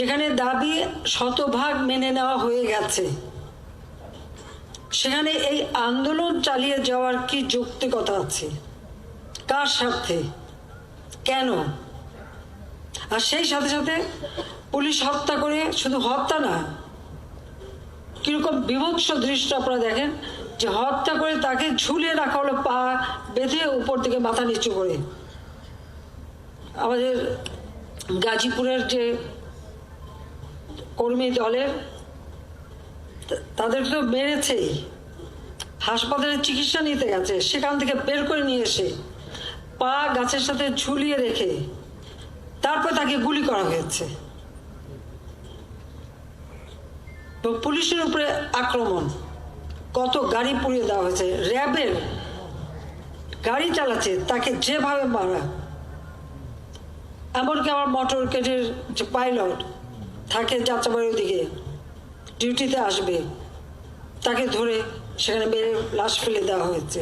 যেখানে দাবি শতভাগ মেনে নেওয়া হয়ে গেছে। সেখানে এই আন্দোলন চালিয়ে যাওয়ার কি যৌক্তিকতা আছে? কার স্বার্থে? কেন? আর সেই সাথে সাথে পুলিশ হত্যা করে শুধু হত্যা না, কীরকম বিভৎস দৃশ্য আপনারা দেখেন যে হত্যা করে তাকে ঝুলিয়ে রাখা হলো, পা বেঁধে উপর থেকে মাথা নিচু করে। আমাদের গাজীপুরের যে কর্মী দলের তাদের তো মেরেছেই হাসপাতালে চিকিৎসা নিতে গেছে, সেখান থেকে বের করে নিয়ে এসে পা গাছের সাথে ঝুলিয়ে রেখে তারপর তাকে গুলি করা হয়েছে। পুলিশের উপরে আক্রমণ। কত গাড়ি পুড়িয়ে দেওয়া হয়েছে, র্যাবের গাড়ি চালাচ্ছে, তাকে যেভাবে মারা। এমনকি আমার মোটর কেটের যে পাইলট থাকে যাত্রাবাড়ির দিকে। ডিউটিতে আসবে। তাকে ধরে সেখানে মেরে লাশ ফেলে দেওয়া হয়েছে।